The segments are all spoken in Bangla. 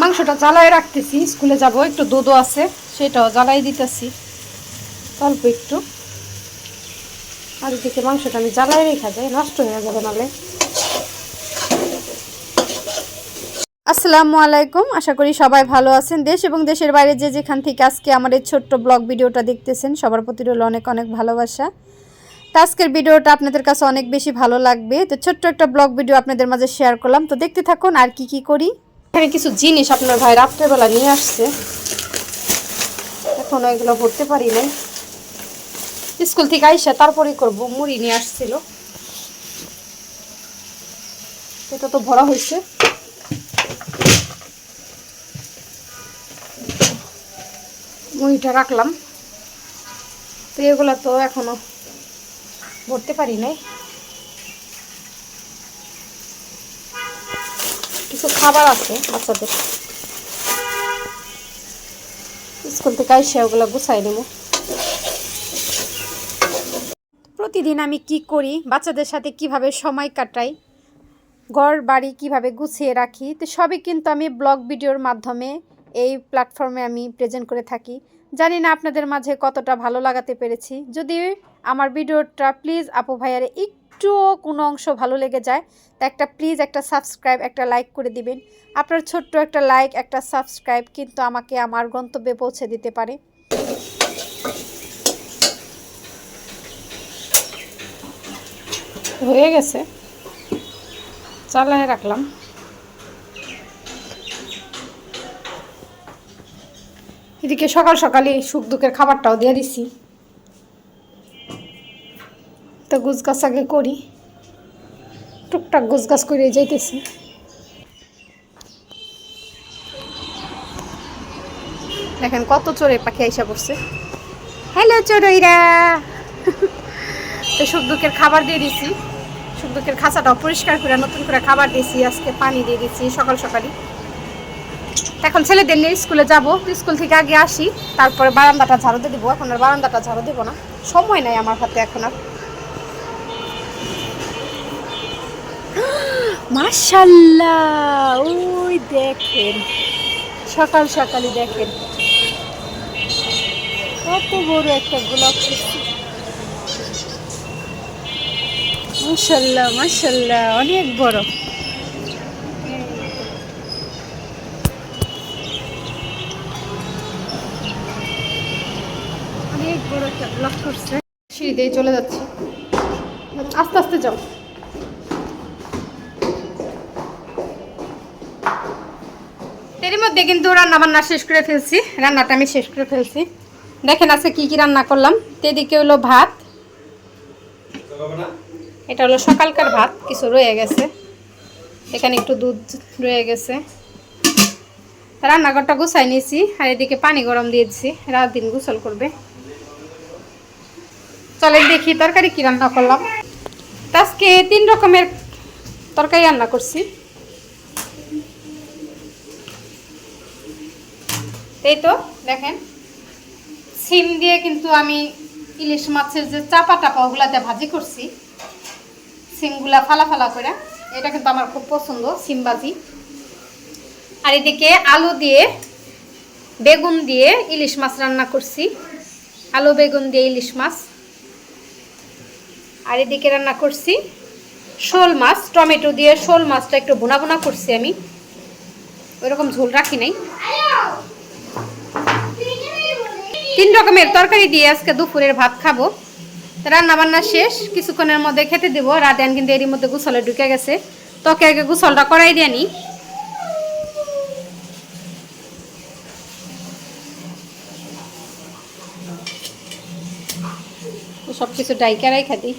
মাংসটা জ্বালায় রাখতেছি, স্কুলে যাব, একটু দুধও আছে, সেটাও জ্বালাই দিতেছি। অল্প একটু। আর এদিকে মাংসটা আমি জ্বালাই রেখা যায় নষ্ট হয়ে যাবে নালে। আসসালামু আলাইকুম, আশা করি সবাই ভালো আছেন। দেশ এবং দেশের বাইরে যে যেখান থেকে আজকে আমার এই ছোট্ট ব্লগ ভিডিওটা দেখতেছেন, সবার প্রতি রইল অনেক অনেক ভালোবাসা। তো আজকের ভিডিওটা আপনাদের কাছে অনেক বেশি ভালো লাগবে। তো ছোট্ট একটা ব্লগ ভিডিও আপনাদের মাঝে শেয়ার করলাম। তো দেখতে থাকুন আর কি কি করি। এখানে কিছু জিনিস আপনার ভাই রাত্রেবেলা নিয়ে আসছে। এখন এগুলো ভরতে পারি নাই। স্কুল থেকে আইসা তারপরেই করব, মুড়ি নিয়ে আসছিল। এটা তো ভরা হয়েছে। মুড়িটা রাখলাম। তো এগুলো তো এখনও ভরতে পারি নাই। কিছু খাবার আছে বাচ্চাদের। স্কুল থেকে আইসে ওগুলো গুছাই নেব প্রতিদিন আমি কি করি, বাচ্চাদের সাথে কীভাবে সময় কাটাই, ঘর বাড়ি কীভাবে গুছিয়ে রাখি, তো সবই কিন্তু আমি ব্লগ ভিডিওর মাধ্যমে এই প্ল্যাটফর্মে আমি প্রেজেন্ট করে থাকি। জানি না আপনাদের মাঝে কতটা ভালো লাগাতে পেরেছি। যদি আমার ভিডিওটা প্লিজ আপু ভাইয়ারে একটুও কোনো অংশ ভালো লেগে যায়, তা একটা প্লিজ একটা সাবস্ক্রাইব একটা লাইক করে দিবেন। আপনার ছোট্ট একটা লাইক একটা সাবস্ক্রাইব কিন্তু আমাকে আমার গন্তব্যে পৌঁছে দিতে পারে। হয়ে গেছে। চালায় রাখলাম। এদিকে সকাল সকালে সুখ দুঃখের খাবারটাও দিয়ে দিছি। তো গুজগাছ আগে করি। টুকটাক গুজগাছ করে যাইতেছি। দেখেন কত চোরে পাখি আইসা পড়ছে। হ্যালো চোরইরা! তো সুখ দুঃখের খাবার দিয়ে দিছি। সুখ দুঃখের খাঁচাটাও পরিষ্কার করে নতুন করে খাবার দিয়েছি আজকে পানি দিয়ে দিচ্ছি সকাল সকালই। এখন ছেলেদের নিয়ে স্কুলে যাব স্কুল থেকে আগে আসি তারপরে বারান্দাটা ঝাড়ু দিয়ে দিব এখন আর বারান্দাটা ঝাড়ু দেবো না। সময় নাই আমার হাতে এখন আর। মাশাল্লাহ, ওই দেখেন, সকাল সকালই দেখেন। কত বড় একটা গোলাপ মাশাল্লাহ মাশাল্লাহ, অনেক বড়। অনেক সিঁড়ি দিয়ে চলে যাচ্ছি। আস্তে আস্তে যাও। এর মধ্যে কিন্তু রান্না বান্না শেষ করে ফেলছি। রান্নাটা আমি শেষ করে ফেলছি। দেখেন আজকে কি কি রান্না করলাম। তো এদিকে হলো ভাত। এটা হলো সকালকার ভাত, কিছু রয়ে গেছে। এখানে একটু দুধ রয়ে গেছে। রান্নাঘরটা গুছাই নিয়েছি, আর এদিকে পানি গরম দিয়েছি। রাত দিন গোসল করবে। চলেন দেখি তরকারি কি রান্না করলাম। আজকে তিন রকমের তরকারি রান্না করছি। এই তো, দেখেন। সিম দিয়ে কিন্তু আমি ইলিশ মাছের যে চাপা টাপা ওগুলাতে ভাজি করছি। সিমগুলা ফালা ফালা করে। এটা কিন্তু আমার খুব পছন্দ, সিম ভাজি। আর এদিকে আলু দিয়ে, বেগুন দিয়ে ইলিশ মাছ রান্না করছি। আলু, বেগুন দিয়ে ইলিশ মাছ। আর এদিকে রান্না করছি শোল মাছ, টমেটো দিয়ে শোল মাছটা একটু বোনা বোনা করছি আমি। ওইরকম ঝোল রাখি নাই। তিন রকমের তরকারি দিয়ে আজকে দুপুরের ভাত খাব। রান্না বান্না শেষ, কিছুক্ষণের মধ্যে খেতে দেবো। রাতেন কিন্তু এরই মধ্যে গুছলে ঢুকে গেছে। তোকে আগে গুছলটা করাই দিয়ে সব কিছু খাতি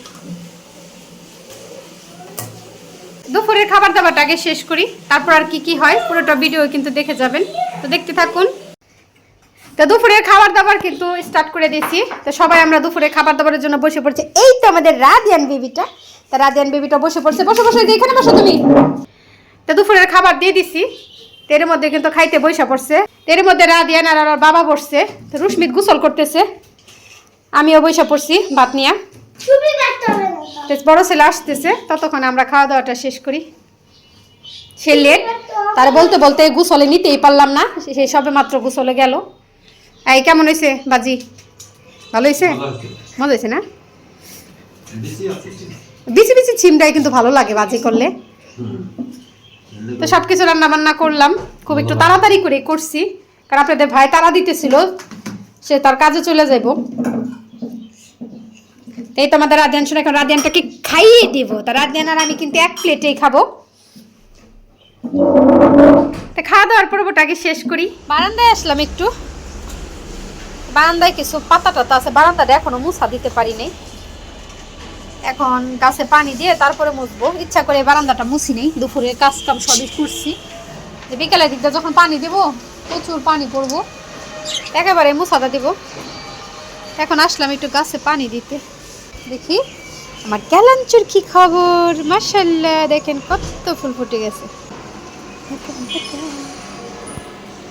দুপুরের খাবার দাবারটা আগে শেষ করি। তারপর আর কি কি হয়, পুরোটা ভিডিও কিন্তু দেখে যাবেন। তো দেখতে থাকুন। তো দুপুরের খাবার দাবার কিন্তু স্টার্ট করে দিয়েছি। তো সবাই আমরা দুপুরে খাবার দাবারের জন্য বসে পড়ছি। এই তো আমাদের রাদিয়ান বেবিটা। তা রাদিয়ান বেবিটা বসে পড়ছে। বসে বসে এখানে বসো তুমি। তো দুপুরের খাবার দিয়ে দিছি। তো এর মধ্যে কিন্তু খাইতে বসে পড়ছে। তো এর মধ্যে রাদিয়ান আর আমার বাবা বসছে। তো রুশমিত গোসল করতেছে। আমিও বসে পড়ছি ভাত নিয়ে। বড় ছেলে আসতেছে। ততক্ষণ আমরা খাওয়া দাওয়াটা শেষ করি। সে লেট তার বলতে বলতে গুসলে নিতেই পারলাম না। সেই সবে মাত্র গুছলে গেল। এই কেমন হয়েছে বাজি? ভালো হয়েছে মজা হয়েছে না? বেশি বিচি বিচি ছিমটাই কিন্তু ভালো লাগে বাজি করলে। তো সব কিছু রান্না বান্না করলাম। খুব একটু তাড়াতাড়ি করে করছি। কারণ আপনাদের ভাই তাড়া দিতেছিল সে তার কাজে চলে যাইব। এই তো আমাদের রাধিয়ান শুনে এখন রাধিয়ানটাকে খাইয়ে দিব। তা রাধিয়ান আর আমি কিন্তু এক প্লেটেই খাব। তা খাওয়া দাওয়ার পর্বটা আগে শেষ করি। বারান্দায় আসলাম একটু। বারান্দায় কিছু পাতা টাতা আছে, বারান্দাটা এখনও মুছা দিতে পারি নাই এখন গাছে পানি দিয়ে তারপরে মুছবো। ইচ্ছা করে বারান্দাটা মুছি নেই, দুপুরে কাজ কাম সবই করছি। বিকেলের দিকটা যখন পানি দেবো, প্রচুর পানি পড়ব, একেবারে মুছাটা দিব। এখন আসলাম একটু গাছে পানি দিতে। দেখি, আমার ক্যালাঞ্চুর কি খবর? মাসাল্লাহ দেখেন কত ফুল ফুটে গেছে।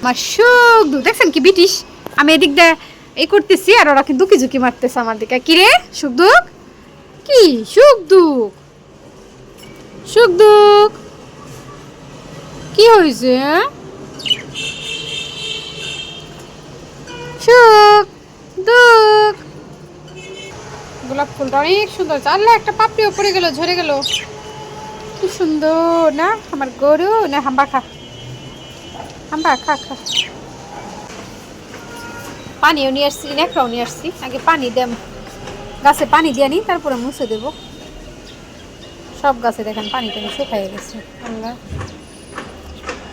আমার সুখ দেখছেন কি ব্রিটিশ? আমি এদিক দিয়ে এই করতেছি আর ওরা কিন্তু ঝুঁকি মারতেছে আমার দিকে। কিরে? সুখ দুঃখ? কি? সুখ দুঃখ। সুখ দুঃখ। কি হয়েছে হ্যাঁ? সুখ দুঃখ। গোলাপ ফুলটা অনেক সুন্দর আল্লাহ, একটা পাপড়িও পড়ে গেল, ঝরে গেল। কি সুন্দর, না? আমার গরু, না? হাম্বা খা। হাম্বা, খা খা। পানিও নিয়ে আসছি নেকড়াও নিয়ে আসছি। আগে পানি দেম, গাছে পানি দিয়ে নিই তারপরে মুছে দেব। সব গাছে দেখেন পানি টানি শুকাই গেছে।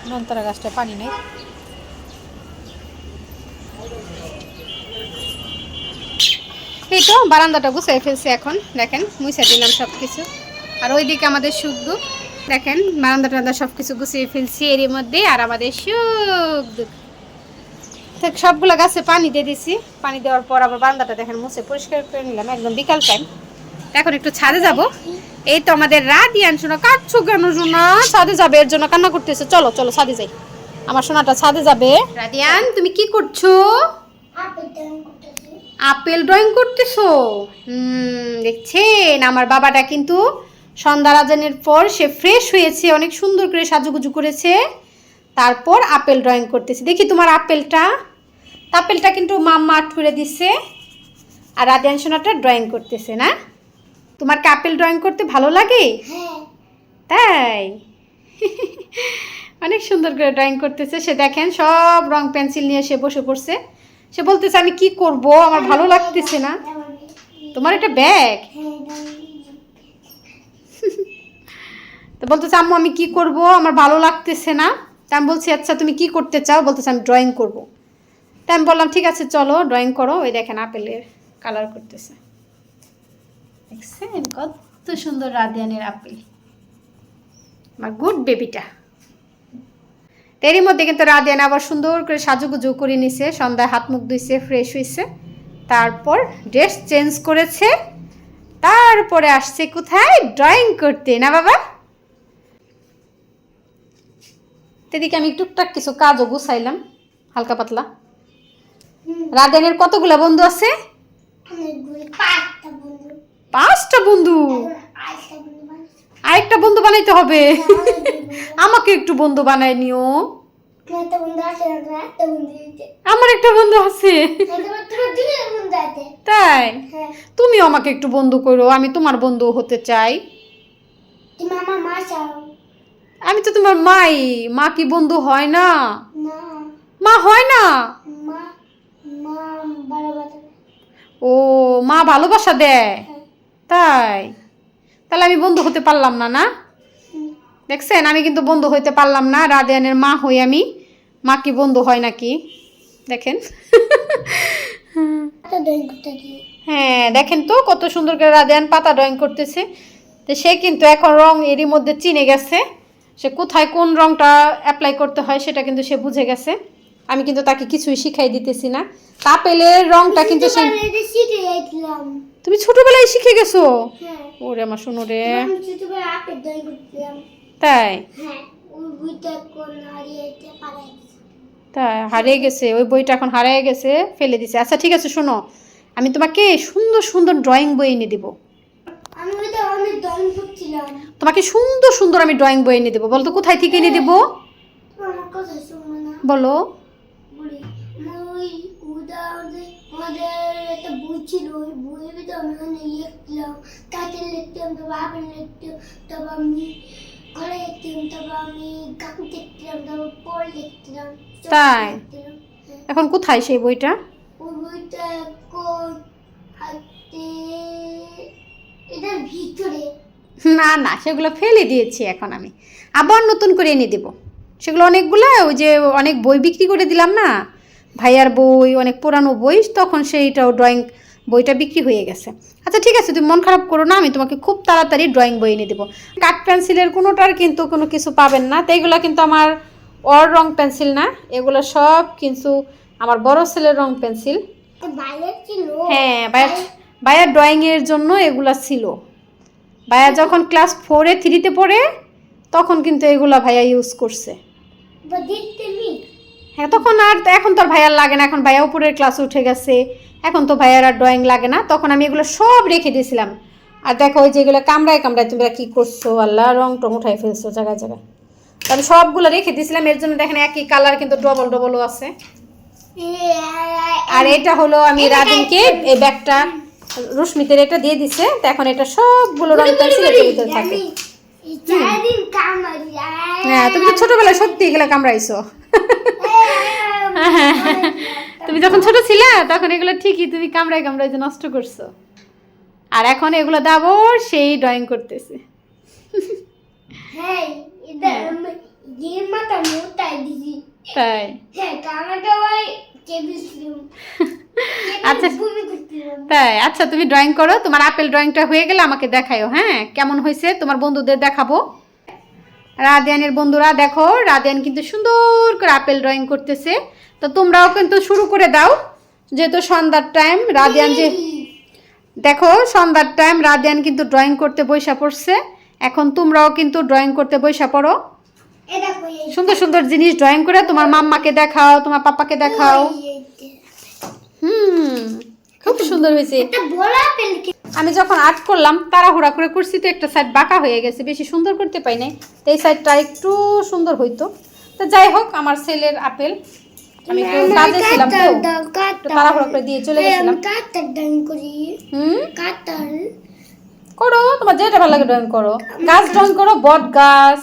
নন্তরা গাছটা পানি নেই। এই তো, বারান্দাটা গুছিয়ে ফেলছি এখন, দেখেন, মুছে দিলাম সব কিছু আর ওইদিকে আমাদের শুদ্ধ দেখেন বারান্দা টান্দা সব কিছু গুছিয়ে ফেলছি এরই মধ্যে, আর আমাদের শুদ্ধ ঠিক সবগুলো গাছে পানি দিয়ে দিছি। পানি দেওয়ার পর আবার বারান্দাটা দেখেন মুছে পরিষ্কার করে নিলাম, একদম বিকাল টাইম এখন একটু ছাদে যাব। এই তো আমাদের রাদিয়ান শোনা কাটছো কেন শোনা? ছাদে যাবে, এর জন্য কান্না করতেছে। চলো চলো, ছাদে যাই। আমার সোনাটা ছাদে যাবে। রাদিয়ান, তুমি কি করছ? আপেল ড্রয়িং করতেছো? দেখছেন, আমার বাবাটা কিন্তু সন্ধ্যা রাজানের পর সে ফ্রেশ হয়েছে, অনেক সুন্দর করে সাজুগুজু করেছে। তারপর আপেল ড্রয়িং করতেছে। দেখি তোমার আপেলটা। তা আপেলটা কিন্তু মাম্মা করে দিচ্ছে আর রাধিয়ান সোনাটা ড্রয়িং করতেছে না? তোমার কাপেল ড্রয়িং করতে ভালো লাগে? তাই? অনেক সুন্দর করে ড্রয়িং করতেছে। সে দেখেন সব রং পেন্সিল নিয়ে সে বসে পড়ছে। সে বলতেছে আমি কি করব? আমার ভালো লাগতেছে না। তোমার এটা ব্যাগ তো বলতেছে আম্মু আমি কি করব? আমার ভালো লাগতেছে না। তা আমি বলছি আচ্ছা তুমি কি করতে চাও? বলতেছে আমি ড্রয়িং করব। তা আমি বললাম, ঠিক আছে, চলো ড্রয়িং করো। ওই দেখেন আপেলের কালার করতেছে। দেখছেন? কত সুন্দর রাধিয়ানের আপেল। আমার গুড বেবিটা এরই মধ্যে কিন্তু রাধিয়ান আবার সুন্দর করে সাজুগুজু করে নিছে। সন্ধ্যায় হাত মুখ ধুইছে ফ্রেশ হয়েছে তারপর ড্রেস চেঞ্জ করেছে। তারপরে আসছে কোথায়? ড্রয়িং করতে, না বাবা? এদিকে আমি টুকটাক কিছু কাজও গুছাইলাম, হালকা পাতলা। রাদিয়ানের কতগুলা বন্ধু আছে? পাঁচটা বন্ধু। আরেকটা বন্ধু বানাইতে হবে। আমাকে একটু বন্ধু বানাই নিও। আমার একটা বন্ধু আছে। তাই? তুমিও আমাকে একটু বন্ধু করো আমি তোমার বন্ধু হতে চাই। আমি তো তোমার মাই মা কি বন্ধু হয় না? মা হয় না? ও মা ভালোবাসা দেয়? তাই? তাহলে আমি বন্ধু হতে পারলাম না না? দেখছেন আমি কিন্তু বন্ধু হইতে পারলাম না রাদিয়ানের মা হই আমি। মা কি বন্ধু হয় নাকি? দেখেন। হ্যাঁ দেখেন তো কত সুন্দর করে রাদিয়ান পাতা ড্রয়িং করতেছে। তো সে কিন্তু এখন রং এরই মধ্যে চিনে গেছে। সে কোথায় কোন রংটা অ্যাপ্লাই করতে হয় সেটা কিন্তু সে বুঝে গেছে। আমি কিন্তু তাকে কিছুই শিখাই দিতেছি না। তাপেলের রংটা কিন্তু সে তুমি ছোটবেলায় শিখে গেছো? ওরে আমার শুনো রে। তাই? তাই হারিয়ে গেছে। ওই বইটা এখন হারিয়ে গেছে ফেলে দিছে। আচ্ছা ঠিক আছে শোনো। আমি তোমাকে সুন্দর সুন্দর ড্রয়িং বই এনে দিব। তোমাকে সুন্দর সুন্দর আমি ড্রয়িং বই এনে দেবো। বলো তো কোথায় থেকে এনে দেবো? শুনব না। বলো। উদাহরণে আমাদের একটা বই ছিল ওই বইয়ের ভিতরে আমি অনেক লিখলাম তাতে লিখতাম তারপর আবার লিখতাম তারপর আমি ঘরে লিখতাম তারপর আমি গান দেখতাম তারপর পড় লিখতাম তাই? হ্যাঁ। এখন কোথায় সেই বইটা? ওই বইটা এখন হাতে এটার ভিতরে। না না সেগুলো ফেলে দিয়েছি এখন আমি। আবার নতুন করে এনে দেবো। সেগুলো অনেকগুলো ওই যে অনেক বই বিক্রি করে দিলাম না? ভাইয়ার বই অনেক পুরানো বই তখন সেইটাও ড্রয়িং বইটা বিক্রি হয়ে গেছে। আচ্ছা ঠিক আছে তুমি মন খারাপ করো না আমি তোমাকে খুব তাড়াতাড়ি ড্রয়িং বই এনে দেবো। কাঠ পেন্সিলের কোনোটার কিন্তু কোনো কিছু পাবেন না তো এগুলো কিন্তু আমার অর রং পেন্সিল না এগুলো সব কিন্তু আমার বড় ছেলের রং পেন্সিল হ্যাঁ ভাইয়ার ভাইয়ার ড্রয়িংয়ের জন্য এগুলা ছিল। ভাইয়া যখন ক্লাস ফোরে থ্রিতে পড়ে তখন কিন্তু এগুলা ভাইয়া ইউজ করছে। তখন আর এখন তো আর ভাইয়ার লাগে না এখন ভাইয়া উপরের ক্লাসে উঠে গেছে। এখন তো ভাইয়ার আর ড্রয়িং লাগে না তখন আমি এগুলো সব রেখে দিয়েছিলাম। আর দেখো ওই যেগুলো কামড়ায় কামড়ায় তোমরা কী করছ? আল্লাহ রং টং উঠাই ফেলছো জায়গায় জায়গায়। তো আমি সবগুলো রেখে দিয়েছিলাম এর জন্য দেখেন একই কালার কিন্তু ডবল ডবলও আছে। আর এটা হলো আমি রাদিনকে এই ব্যাগটা রশ্মিতের এটা দিয়ে দিছে তো এখন এটা সবগুলো রং পেন্সিল এটার ভিতরে থাকে। হ্যাঁ তুমি তো ছোটবেলায় সত্যি এগুলো কামড়াইছো। তুমি যখন ছোট ছিলে তখন এগুলো ঠিকই তুমি কামড়াই কামড়াই যে নষ্ট করছ। আর এখন এগুলো দাবর সেই ড্রয়িং করতেছে। হ্যাঁ। তাই? হ্যাঁ আচ্ছা তাই? আচ্ছা তুমি ড্রয়িং করো। তোমার আপেল ড্রয়িংটা হয়ে গেলে আমাকে দেখাইও হ্যাঁ? কেমন হয়েছে? তোমার বন্ধুদের দেখাবো। রাদিয়ানের বন্ধুরা দেখো রাদিয়ান কিন্তু সুন্দর করে আপেল ড্রয়িং করতেছে। তো তোমরাও কিন্তু শুরু করে দাও যেহেতু সন্ধ্যার টাইম রাদিয়ান যে দেখো সন্ধ্যার টাইম রাদিয়ান কিন্তু ড্রয়িং করতে বৈশা পড়ছে। এখন তোমরাও কিন্তু ড্রয়িং করতে বৈশা পড়ো। সুন্দর সুন্দর জিনিস ড্রয়িং করে তোমার মাম্মাকে দেখাও তোমার পাপাকে দেখাও। হুম খুব সুন্দর হয়েছে। আমি যখন আর্ট করলাম তাড়াহুড়া করে করছি তো একটা সাইড বাঁকা হয়ে গেছে বেশি সুন্দর করতে পাই নাই। তো এই সাইডটা একটু সুন্দর হইতো। তো যাই হোক আমার ছেলের আপেল আমি একটু কাজে ছিলাম তো। একটু তাড়াহুড়া করে দিয়ে চলে গেছিলাম। কাটার ডান করি। হুম? কাটার করো তোমার যেটা ভালো লাগে ড্রয়িং করো। গাছ ড্রয়িং করো বট গাছ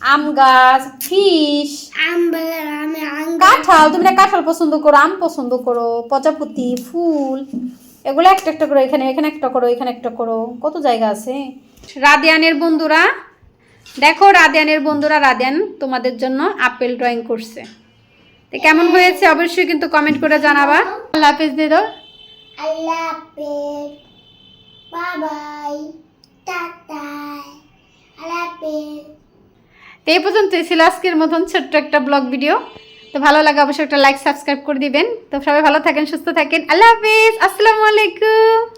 আম গাছ ফিশ আমবেলা আমি আঙ্গা কাঁঠাল তুমি না কাঁঠাল পছন্দ করো আম পছন্দ করো প্রজাপতি ফুল। এগুলো একটা একটা করো এখানে এখানে একটা করো এখানে একটা করো। কত জায়গা আছে? রাদিয়ানের বন্ধুরা দেখো রাদিয়ানের বন্ধুরা রাদিয়ান তোমাদের জন্য আপেল ড্রয়িং করছে। তো কেমন হয়েছে? অবশ্যই কিন্তু কমেন্ট করে জানাবা। আল্লাহ হাফেজ দিয়ে দাও। আল্লাহ হাফেজ। বাই বাই টাটা আল্লাহ হাফেজ। তো এই পর্যন্তই ছিল আজকের মতন ছোট্ট একটা ব্লগ ভিডিও তো ভালো লাগে অবশ্যই একটা লাইক সাবস্ক্রাইব করে দিবেন। তো সবাই ভালো থাকেন সুস্থ থাকেন। আল্লাহ হাফিজ। আসসালামু আলাইকুম।